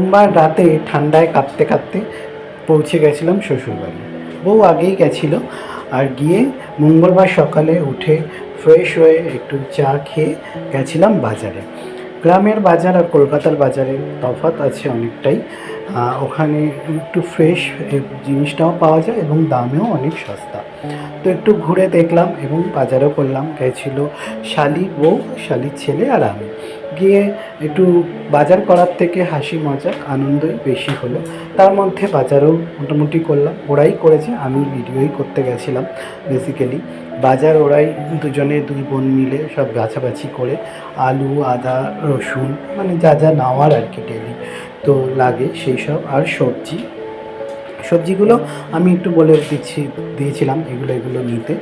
সোমবার রাতে ঠান্ডায় কাঁপতে কাঁপতে পৌঁছে গেছিলাম শ্বশুরবাড়ি। বউ আগেই গেছিল আর গিয়ে মঙ্গলবার সকালে উঠে ফ্রেশ হয়ে একটু চা খেয়ে গেছিলাম বাজারে। গ্রামের বাজার আর কলকাতার বাজারে তফাৎ আছে অনেকটাই। ওখানে একটু ফ্রেশ জিনিসটাও পাওয়া যায় এবং দামেও অনেক সস্তা। তো একটু ঘুরে দেখলাম এবং বাজারও করলাম। গেছিল শালি বউ, শালির ছেলে আর আমি। গিয়ে একটু বাজার করার থেকে হাসি মজা, আনন্দই বেশি হলো। তার মধ্যে বাজারও মোটামুটি করলাম। ওরাই করেছে, আমি ভিডিওই করতে গেছিলাম বেসিক্যালি বাজার ওরাই দুজনে, দুই বোন মিলে সব বাছাবাছি করে আলু, আদা, রসুন মানে যা যা নেওয়ার আর কি ডেলি তো লাগে সেই সব। আর সবজি সবজিগুলো আমি একটু বলে দিচ্ছি, দিয়েছিলাম, এগুলো এগুলো নিতে।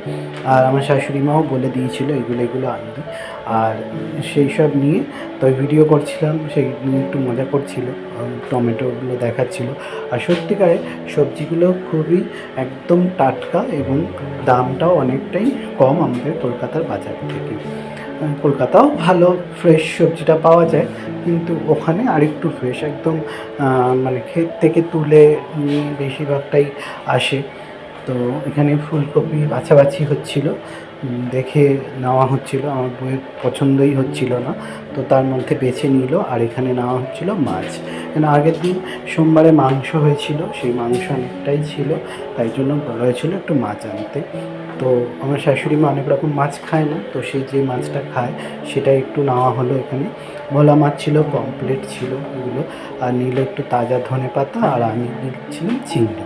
আর আমার শাশুড়ি মাও বলে দিয়েছিল, এগুলো এগুলো আনতে আর সেই সব নিয়ে তো ভিডিও করছিলাম, সেই নিয়ে একটু মজা করছিল টমেটোগুলো দেখাচ্ছিল। আর সত্যিকারে সবজিগুলো খুবই একদম টাটকা এবং দামটাও অনেকটাই কম আমাদের কলকাতার বাজার থেকে। কলকাতাও ভালো ফ্রেশ সবজিটা পাওয়া যায়। কিন্তু ওখানে আরেকটু ফ্রেশ একদম মানে ক্ষেত থেকে তুলে নিয়ে বেশিরভাগটাই আসে। তো এখানে ফুলকপি বাছাবাছি হচ্ছিল দেখে নেওয়া হচ্ছিল। আমার বইয়ের পছন্দই হচ্ছিল না। তো তার মধ্যে বেছে নিল আর এখানে নেওয়া হচ্ছিল মাছ। কেন আগের দিন সোমবারে মাংস হয়েছিল, সেই মাংস অনেকটাই ছিল, তাই জন্য বলা হয়েছিল একটু মাছ আনতে। তো আমার শাশুড়ি মা অনেক রকম মাছ খায় না, তো সেই যে মাছটা খায় সেটা একটু নেওয়া হলো এখানে। ভোলা মাছ ছিল পমপ্লেট ছিল এগুলো, আর নিল একটু তাজা ধনে পাতা, আর আমি নিচ্ছিলাম চিংড়ি।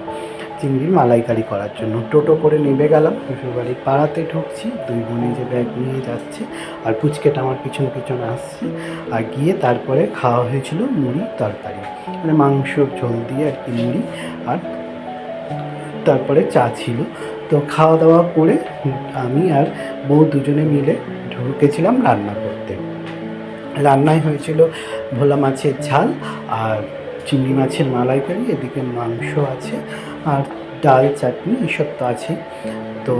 চিংড়ির মালাইকারি করার জন্য টোটো করে নেমে গেলাম, শ্বশুরবাড়ির পাড়াতে ঢুকছি, দুই বোনে যে ব্যাগ নিয়ে যাচ্ছে, আর পুচকেটা আমার পিছনে পিছনে আসছে, আর গিয়ে তারপরে খাওয়া হয়েছিল মুড়ি তরকারি মানে মাংস ঝোল দিয়ে আর কি মুড়ি, আর তারপরে চা ছিল। তো খাওয়া দাওয়া করে আমি আর বউ দুজনে মিলে ঢুকেছিলাম রান্না করতে। রান্নায় হয়েছিল ভোলা মাছের ঝাল আর চিংড়ি মাছের মালাইকারি, এদিকে মাংস আছে আর ডাল চাটনি, এসব তো আছে তো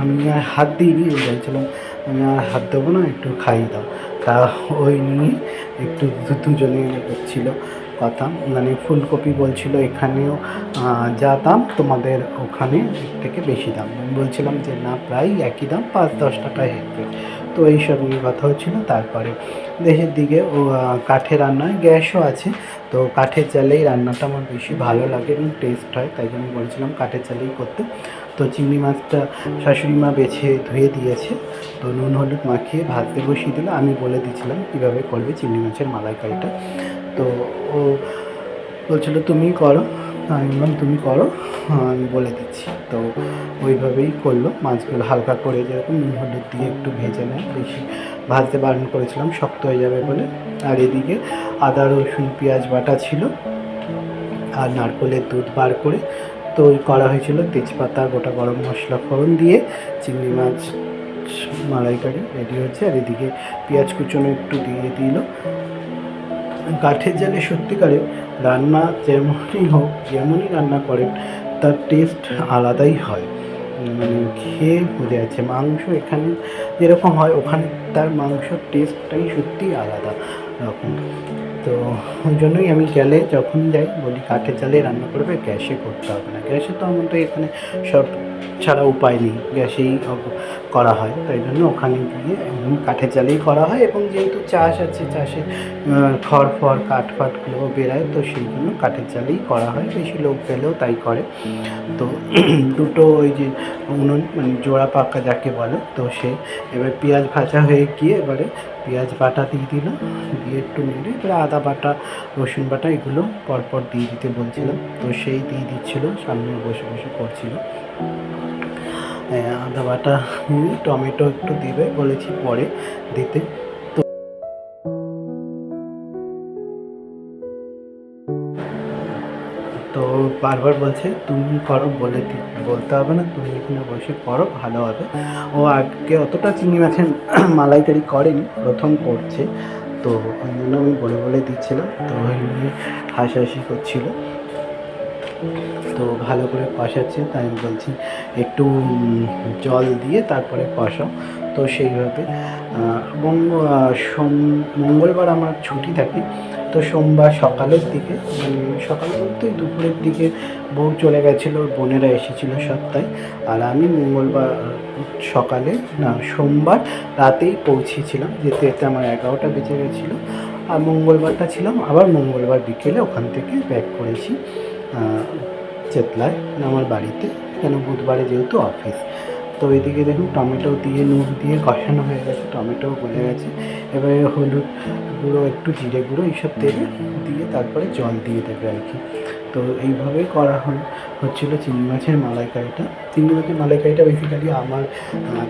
আমি আর হাত দিইনি, আমি বলছিলাম, আমি আর হাত দেবো না, একটু খাইয়ে দাও। তা ওই নিয়ে একটু দুজনে হচ্ছিল কথা। মানে ফুলকপি বলছিল এখানেও যা দাম তোমাদের ওখানে থেকে বেশি দাম। আমি বলছিলাম যে, না, প্রায় একই দাম, পাঁচ দশ টাকা হেঁটে তো এইসব নিয়ে কথা হচ্ছিল। তারপরে দেশের দিকে, ও কাঠে রান্নায় গ্যাসও আছে। তো কাঠের চালেই রান্নাটা আমার বেশি ভালো লাগে এবং টেস্ট হয়। তাই জন্য বলছিলাম কাঠের চালেই করতে। তো চিংড়ি মাছটা শাশুড়ি মা বেছে ধুয়ে দিয়েছে। তো নুন হলুদ মাখিয়ে ভাজতে বসিয়ে দিল। আমি বলে দিয়েছিলাম কীভাবে করবে চিংড়ি মাছের মালাইকারিটা। তো ও বলছিল তুমি করো। আমি বললাম তুমি করো। হ্যাঁ, আমি বলে দিচ্ছি। তো ওইভাবেই করল। মাছগুলো হালকা করে যেরকম নুন হলুদ দিয়ে একটু ভেজে নেয় বেশি ভাজতে বারণ করেছিলাম শক্ত হয়ে যাবে বলে। আর এদিকে আদা রসুন পেঁয়াজ বাটা ছিল। আর নারকলের দুধ বার করে তো ওই করা হয়েছিল তেজপাতা, গোটা গরম মশলা ফোড়ন দিয়ে, চিংড়ি মাছ, মালাইকারি রেডি হচ্ছে আর এদিকে পেঁয়াজ কুচনো একটু দিয়ে দিল। কাঠের জালে সত্যিকারে রান্না যেমনই হোক, যেমনই রান্না করেন, তার টেস্ট আলাদাই হয়। মানে খেয়ে বোঝা যাচ্ছে। মাংস এখানে যেরকম হয়, ওখানে তার মাংসর টেস্টটাই সত্যিই আলাদা রকম। তো ওই জন্যই আমি গেলে যখন যাই, বলি কাঠে চালে রান্না করবে? গ্যাসে করতে হবে না। গ্যাসে তো আমাদের এখানে সব ছাড়া উপায় নেই, গ্যাসেই করা হয়, তাই জন্য ওখানে গিয়ে কাঠের জালেই করা হয় এবং যেহেতু চাষ আছে, চাষে খড় ফড়, কাঠ ফাটগুলো বেরায়, তো সেই জন্য কাঠের জালেই করা হয়, বেশি লোক গেলেও তাই করে। তো দুটো ওই যে উনুন মানে জোড়া পাকা যাকে বলে, তো সে এবার পেঁয়াজ ভাজা হয়ে গিয়ে এবারে পেঁয়াজ বাটা দিয়ে দিল, দিয়ে একটু নেড়ে এবারে আদা বাটা, রসুন বাটা এগুলো পরপর দিয়ে দিতে বলছিলাম, তো সেই দিয়ে দিচ্ছিল সামনে বসে বসে করছিল। আদা বাটা টমেটো একটু দিবে, বলেছি পরে দিতে। তো তো বারবার বলছে, তুমি করো, বলে বলতে হবে না, তুমি এখানে বসে করো, ভালো হবে। ও আগে অতটা চিংড়ি মাছের মালাইকারি করেনি, প্রথম করছে। তো ওই জন্য আমি বলে বলে দিচ্ছিলাম, তো ওই নিয়ে হাসাহাসি করছিল। তো ভালো করে কষাচ্ছে, তাই আমি বলছি একটু জল দিয়ে তারপরে কষাও। তো সেইভাবে এবং সোম, মঙ্গলবার আমার ছুটি থাকে। তো সোমবার সকালের দিকে সকাল বলতে দুপুরের দিকে বউ চলে গেছিল, বোনেরা এসেছিল সপ্তাহে। আর আমি মঙ্গলবার সকালে, না, সোমবার রাতেই পৌঁছেছিলাম, যেতে যেতে আমার এগারোটা বেজে গেছিল। আর মঙ্গলবারটা ছিলাম, আবার মঙ্গলবার বিকেলে ওখান থেকে ব্যাক করেছি। চেতলায় আমার বাড়িতে, কেন বুধবারে যেহেতু অফিস তো এদিকে দেখুন টমেটো দিয়ে, নুন দিয়ে কষানো হয়ে গেছে টমেটো গলে গেছে। এবারে হলুদ গুঁড়ো, একটু জিরে গুঁড়ো, এইসব দেবে দিয়ে তারপরে জল দিয়ে দেবে আর কি। তো এইভাবেই করা হল হচ্ছিল চিংড়ি মাছের মালাইকারিটা। চিংড়ি মাছের মালাইকারিটা বেসিক্যালি আমার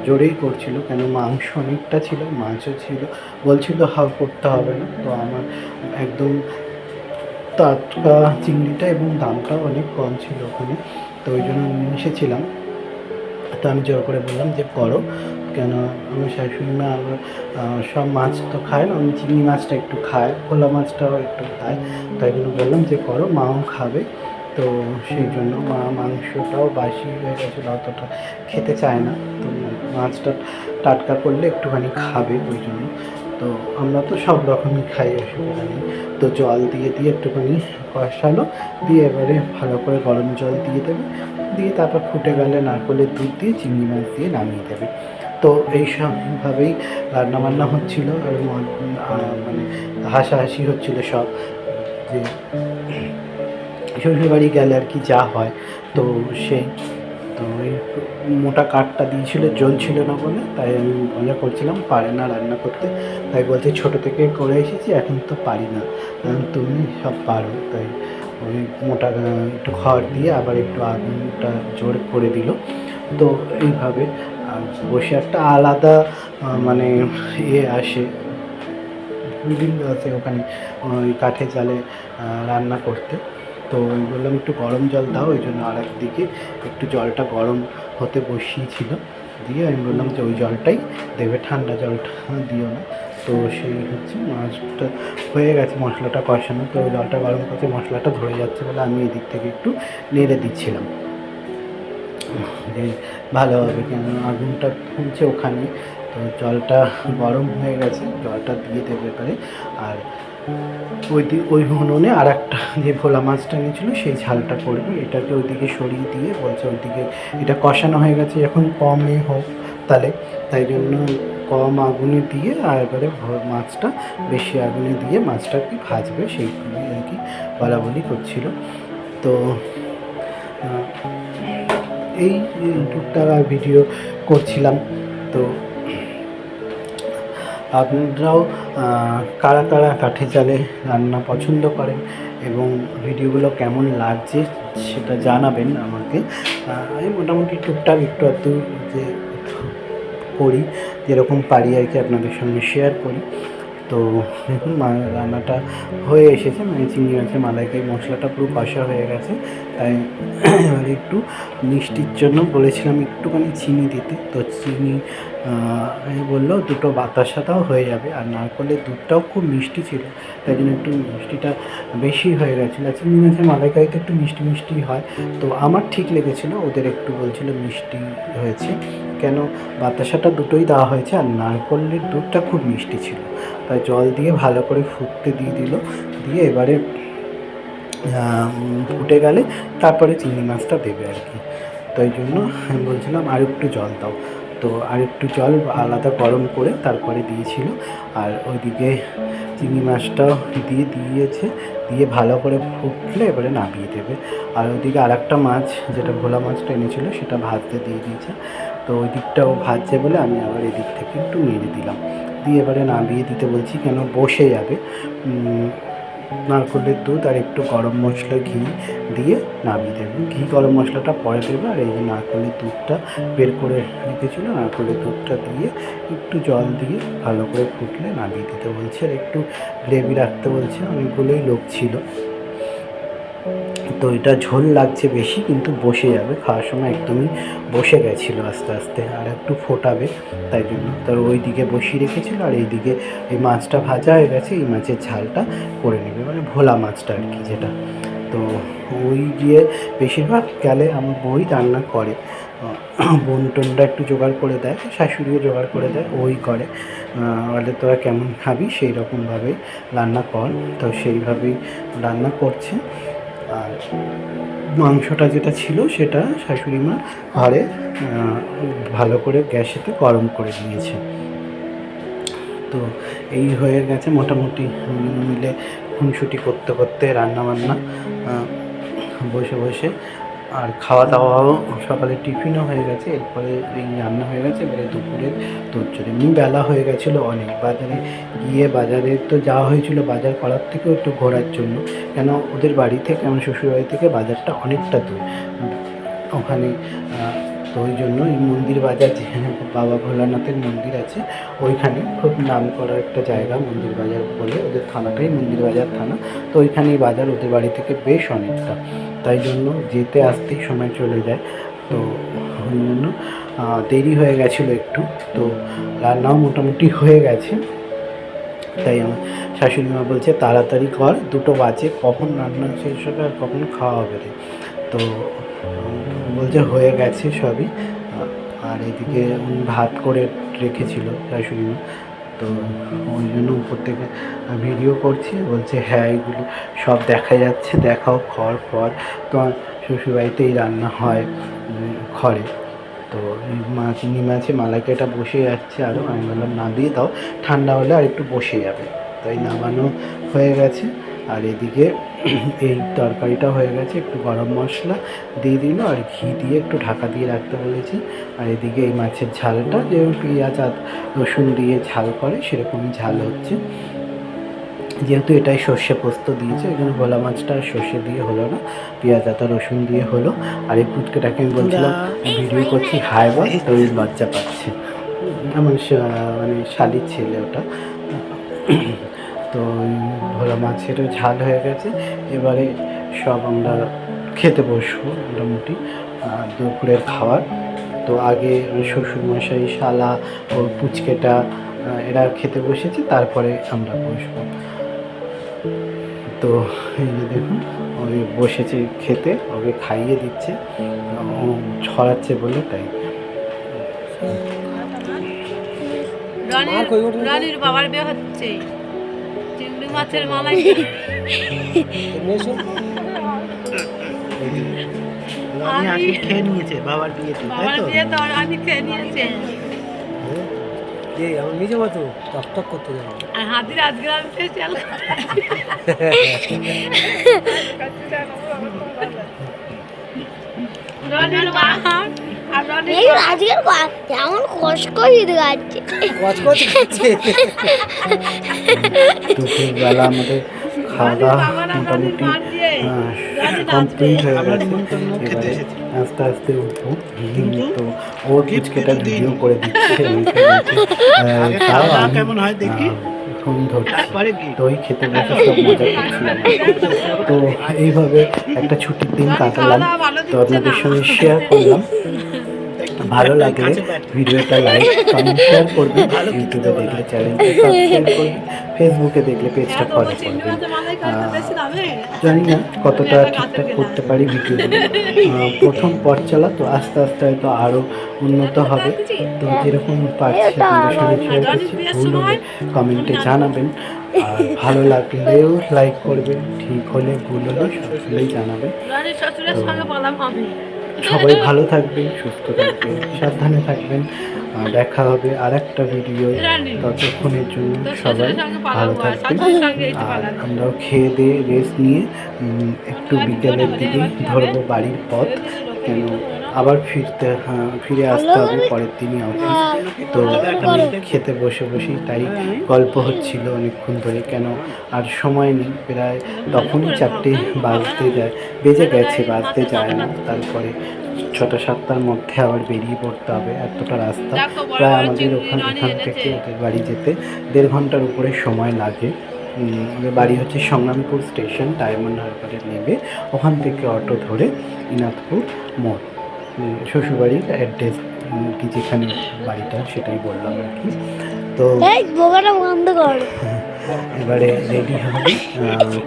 জোরেই করছিল, কেন মাংস অনেকটা ছিল, মাছও ছিল। বলছিল হাও করতে হবে না। তো আমার একদম টাটকা চিংড়িটা এবং দামটাও অনেক কম ছিল ওখানে, তো ওই জন্য আমি এসেছিলাম। তো আমি জোর করে বললাম যে, করো। কেন আমার শাশুড়ি মা সব মাছ তো খায় না, আমি চিংড়ি মাছটা একটু খায় খোলা মাছটাও একটু খায় তাই জন্য বললাম যে, করো, মাও খাবে। তো সেই জন্য মা মাংসটাও বাসি হয়ে গেছিল, অতটা খেতে চায় না। তো মাছটা টাটকা করলে একটুখানি খাবে ওই জন্য। তো আমরা তো সব রকমই খাই, অসুবিধা নেই। তো জল দিয়ে দিয়ে একটুখানি কষালো, দিয়ে এবারে ভালো করে গরম জল দিয়ে দেবে। দিয়ে তারপর ফুটে গেলে নারকলের দুধ দিয়ে, চিংড়ি মাছ দিয়ে নামিয়ে দেবে। তো এইসবভাবেই রান্নাবান্না হচ্ছিল, আর মানে হাসাহাসি হচ্ছিল সব। যে শ্বশুরবাড়ি গেলে আর কি যা হয়, তো সেই তো ওই মোটা কাঠটা দিয়েছিল ছিল না বলে, তাই আমি মজা করছিলাম, পারে না রান্না করতে। তাই বলছে, ছোটো থেকে করে এসেছি, এখন তো পারি না। তুমি সব পারো, তাই ওই মোটা একটু খড় দিয়ে আবার একটু আগুনটা জোর করে দিল। তো এইভাবে বসে একটা আলাদা মানে ইয়ে আসে, বিভিন্ন আছে ওখানে, ওই কাঠে জালে রান্না করতে। তো আমি বললাম একটু গরম জল দাও, ওই জন্য আর একদিকে একটু জলটা গরম হতে বসিয়েছিল। দিয়ে আমি বললাম যে ওই জলটাই দেবে, ঠান্ডা জলটা দিও না। তো সেই হচ্ছে মাছটা হয়ে গেছে, মশলাটা কষানো। তো জলটা গরম করছে, মশলাটা ধরে যাচ্ছে বলে আমি এদিক থেকে একটু নেড়ে দিচ্ছিলাম। যে ভালো হবে কেন আগুনটা ফুলছে ওখানে। তো জলটা গরম হয়ে গেছে, জলটা দিয়ে দেবে এবারে। আর ওই ওই উনুনে আর একটা যে ভোলা মাছটা এনেছিলো, সেই ঝালটা করবে। এটাকে ওইদিকে সরিয়ে দিয়ে বলছে ওইদিকে এটা কষানো হয়ে গেছে, এখন কমে হোক তাহলে। তাই জন্য কম আগুনে দিয়ে আর এবারে মাছটা বেশি আগুনে দিয়ে মাছটাকে ভাজবে সেইগুলো আর কি বলা বলি করছিল। তো এই টুকটাক ভিডিও করছিলাম। তো আপনারাও কারা কারা কাঠে জালে রান্না পছন্দ করেন এবং ভিডিওগুলো কেমন লাগছে সেটা জানাবেন আমাকে। আমি মোটামুটি টুকটাক একটু একটু যে করি, যেরকম পারি আর কি আপনাদের সঙ্গে শেয়ার করি। তো দেখুন রান্নাটা হয়ে এসেছে মানে চিংড়ি মাছের মালাইকারি মশলাটা পুরো কষা হয়ে গেছে। তাই এবারে একটু মিষ্টির জন্য বলেছিলাম একটুখানি চিনি দিতে। তো চিনি বলল, দুটো বাতাসাটাও হয়ে যাবে। আর নারকলের দুধটাও খুব মিষ্টি ছিল, তাই জন্য একটু মিষ্টিটা বেশি হয়ে গেছিল। চিংড়ি মাছের মালাইকারিতে একটু মিষ্টি মিষ্টি হয়, তো আমার ঠিক লেগেছিলো, ওদের একটু বলছিল মিষ্টি হয়েছে। কেন? বাতাসাটা দুটোই দেওয়া হয়েছে, আর নারকলের দুধটা খুব মিষ্টি ছিল। তাই জল দিয়ে ভালো করে ফুটতে দিয়ে দিল, দিয়ে এবারে ফুটে গেলে তারপরে চিংড়ি মাছটা দেবে আর কি। তাই জন্য আমি বলছিলাম আর একটু জল দাও। তো আর একটু জল আলাদা গরম করে তারপরে দিয়েছিল। আর ওইদিকে চিংড়ি মাছটাও দিয়ে দিয়েছে, দিয়ে ভালো করে ফুটলে এবারে নামিয়ে দেবে। আর ওইদিকে আর একটা মাছ, যেটা ভোলা মাছটা এনেছিল, সেটা ভাজতে দিয়ে দিয়েছে। তো ওই দিকটাও ভাজছে বলে আমি আবার এদিক থেকে একটু নেড়ে দিলাম। দিয়ে এবারে নামিয়ে দিতে বলছি কেন, বসে যাবে। নারকলের দুধ আর একটু গরম মশলা ঘি দিয়ে নামিয়ে দেবেন ঘি, গরম মশলাটা পরে দেবে আর এই যে নারকলের দুধটা বের করে রেখেছিলো, নারকলের দুধটা দিয়ে একটু জল দিয়ে ভালো করে ফুটলে নামিয়ে দিতে বলছে। আর একটু গ্রেভি রাখতে বলছে, অনেকগুলোই লোক ছিল। তো এটা ঝোল লাগছে বেশি, কিন্তু বসে যাবে। খাওয়ার সময় একদমই বসে গেছিল আস্তে আস্তে, আর একটু ফোটাবে, তাই জন্য। তার ওই দিকে বসিয়ে রেখেছিলো, আর এইদিকে এই মাছটা ভাজা হয়ে গেছে, এই মাছের ঝালটা করে নেবে মানে ভোলা মাছটা আর কি যেটা। তো ওই গিয়ে বেশিরভাগ গেলে আমার বই রান্না করে। বোন টোনটা একটু জোগাড় করে দেয়, শাশুড়িও জোগাড় করে দেয়, ওই করে। বলে, তোরা কেমন খাবি? সেই রকমভাবেই রান্না কর। তো সেইভাবেই রান্না করছে। আর মাংসটা যেটা ছিল সেটা শাশুড়ি মা ঘরে ভালো করে গ্যাসেতে গরম করে নিয়েছে। তো এই হয়ে গেছে মোটামুটি মিলে খুনসুটি করতে করতে রান্নাবান্না বান্না বসে বসে আর খাওয়া দাওয়াও সকালে টিফিনও হয়ে গেছে, এরপরে রান্না হয়ে গেছে, এবারে দুপুরের তোর এমনি বেলা হয়ে গেছিল অনেক। বাজারে গিয়ে বাজারে তো যাওয়া হয়েছিল বাজার করার থেকেও একটু ঘোরার জন্য। কেন ওদের বাড়ি থেকে, আমার শ্বশুরবাড়ি থেকে বাজারটা অনেকটা দূর। ওখানে তো ওই জন্য এই মন্দির বাজার যেখানে বাবা ভোলানাথের মন্দির আছে, ওইখানে খুব নাম করা একটা জায়গা মন্দির বাজার বলে, ওদের থানাটাই মন্দির বাজার থানা। তো ওইখানেই বাজার ওদের বাড়ি থেকে বেশ অনেকটা। তাই জন্য যেতে আসতেই সময় চলে যায়। তো ওই জন্য দেরি হয়ে গেছিল একটু। তো রান্নাও মোটামুটি হয়ে গেছে। তাই আমার শাশুড়ি মা বলছে, তাড়াতাড়ি কর, দুটো বাজে, কখন রান্না শেষ হবে আর কখন খাওয়া হবে তো বলছে হয়ে গেছে সবই আর এদিকে উনি ভাত করে রেখেছিল শাশুড়ি তো ওই জন্য উপর থেকে ভিডিও করছি, বলছে হ্যাঁ এগুলো সব দেখা যাচ্ছে, দেখাও, খড়, ফড়। তোমার শ্বশুরবাড়িতেই রান্না হয় খড়ে। তো মাছ মাছে মালাইকাটা বসে যাচ্ছে আরও আমি বললাম নামিয়ে দাও, ঠান্ডা হলে আর একটু বসে যাবে। তাই নামানো হয়ে গেছে। আর এদিকে এই তরকারিটা হয়ে গেছে একটু গরম মশলা দিয়ে দিল আর ঘি দিয়ে একটু ঢাকা দিয়ে রাখতে বলেছি। আর এদিকে এই মাছের ঝালটা যেরকম পেঁয়াজ আর রসুন দিয়ে ঝাল করে সেরকমই ঝাল হচ্ছে। যেহেতু এটাই সর্ষে পোস্ত দিয়েছে ওই জন্য ভোলা মাছটা আর সর্ষে দিয়ে হলো না পেঁয়াজ আদা রসুন দিয়ে হলো। আর এই পুচকেটাকে আমি বলছিলাম ভিডিও করছি হাই বল তো লজ্জা পাচ্ছে। আমার মানে শালির ছেলে ওটা। তো ভোলা মাছেরও ঝাল হয়ে গেছে। এবারে সব আমরা খেতে বসবো মোটামুটি দুপুরের খাবার। তো আগে শ্বশুরমশাই, শালা, ও পুচকেটা এরা খেতে বসেছে, তারপরে আমরা বসবো। তো এই যে দেখুন, ওই বসেছে খেতে, ওকে খাইয়ে দিচ্ছে ছড়াচ্ছে বলে তাই। রানীর বাবার বিয়ে হচ্ছে। চিংড়ি মাছের মালাই। আমি খেয়ে নিয়েছে বাবার বিয়েতে বাবার বিয়ে খেয়ে নিয়েছে। আমার নিজে মতো টক টক করতে যাব। আর হাতির আজকে আমি ফেসিয়াল রানীর এই আজকের কেমন দুপুরবেলা আমাদের খাওয়া দাওয়া মোটামুটি কমপ্লিট হয়ে গেছে। এবারে আস্তে আস্তে উঠবো। তো ওর পুচকেটা ভিডিও করে দিচ্ছে আহ, ফোন ধরছি। তো খেতে বসে সব মজা করছিলাম তো এইভাবে একটা ছুটির দিন কাটালাম। তো আপনাদের সঙ্গে শেয়ার করলাম। ভালো লাগলে ভিডিওটা লাইক কমেন্ট শেয়ার করবেন ইউটিউবে দেখলে চ্যানেলটা সাবস্ক্রাইব করবেন ফেসবুকে দেখলে পেজটা ফলো দামে জানি না কতটা ঠিকঠাক করতে পারি ভিডিও প্রথম পথ চালা তো আস্তে আস্তে হয়তো আরও উন্নত হবে। তো যেরকম পারছি আপনাদের শেয়ার করছি ভুল হলে কমেন্টে জানাবেন। আর ভালো লাগলেও লাইক করবেন ঠিক হলে ভুল হলে সকলেই জানাবেন। সবাই ভালো থাকবেন সুস্থ থাকবেন সাবধানে থাকবেন। দেখা হবে আর একটা ভিডিও ততক্ষণের জন্য সবাই ভালো থাকবেন। আর আমরাও খেয়ে দিয়ে রেস্ট নিয়ে একটু বিকেলের দিকে ধরবো বাড়ির পথ। কেন আবার ফিরতে হ্যাঁ, ফিরে আসতে হবে পরের দিনই অফিস তো আমি খেতে বসে বসেই তাই গল্প হচ্ছিল অনেকক্ষণ ধরে কেন আর সময় নেই। প্রায় তখনই চারটে বাজতে যায় বেজে গেছে বাজতে যায় না। তারপরে ছটা সাতটার মধ্যে আবার বেরিয়ে পড়তে হবে এতটা রাস্তা। প্রায় আমাদের ওখান এখান থেকে ওদের বাড়ি যেতে দেড় ঘণ্টার উপরে সময় লাগে। উম, ওদের বাড়ি হচ্ছে সংগ্রামপুর স্টেশন ডায়মন্ড হারবারে নেবে। ওখান থেকে অটো ধরে ইনাথপুর মোড়। শ্বশুরবাড়ির অ্যাড্রেস কি যেখানে বাড়িটা সেটাই বললাম আর কি। তো বন্ধ কর। এবারে রেডি হবে।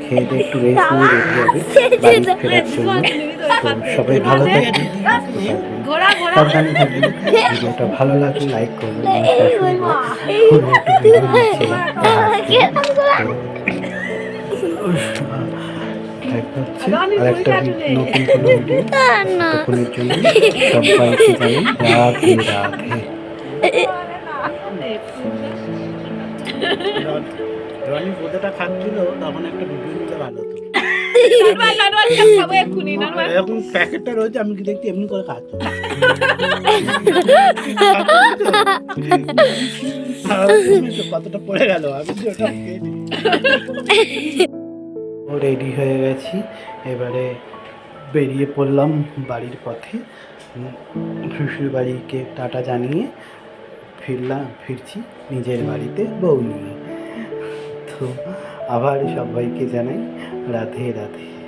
খেয়ে দিয়ে একটু রেস্ট নিয়ে রেডি হবে। ফেরার জন্য। তো সবাই ভালো থাকবেন। সাবধানে থাকবেন। ভিডিওটা ভালো লাগলে লাইক করবেন। একটু দেখা হচ্ছে আর একটা নতুন কোনো ভিডিও তখনের জন্য সবাইকে জানাই রাধে রাধে। রনি পোদাটা খাচ্ছিল তখন একটা ভিডিও নিলে ভালো হতো। নর্মাল নর্মাল খাব এক্ষুনি নর্মাল এরকম প্যাকেটটা রয়েছে আমি কি দেখছি এমনি করে খাচ্ছি কতটা পড়ে গেল আমি ওটা রেডি হয়ে গেছি। এবারে বেরিয়ে পড়লাম বাড়ির পথে। শ্বশুর বাড়িকে টাটা জানিয়ে ফিরলাম ফিরছি নিজের বাড়িতে বউ নিয়ে। তো আবার সবাইকে জানাই রাধে রাধে।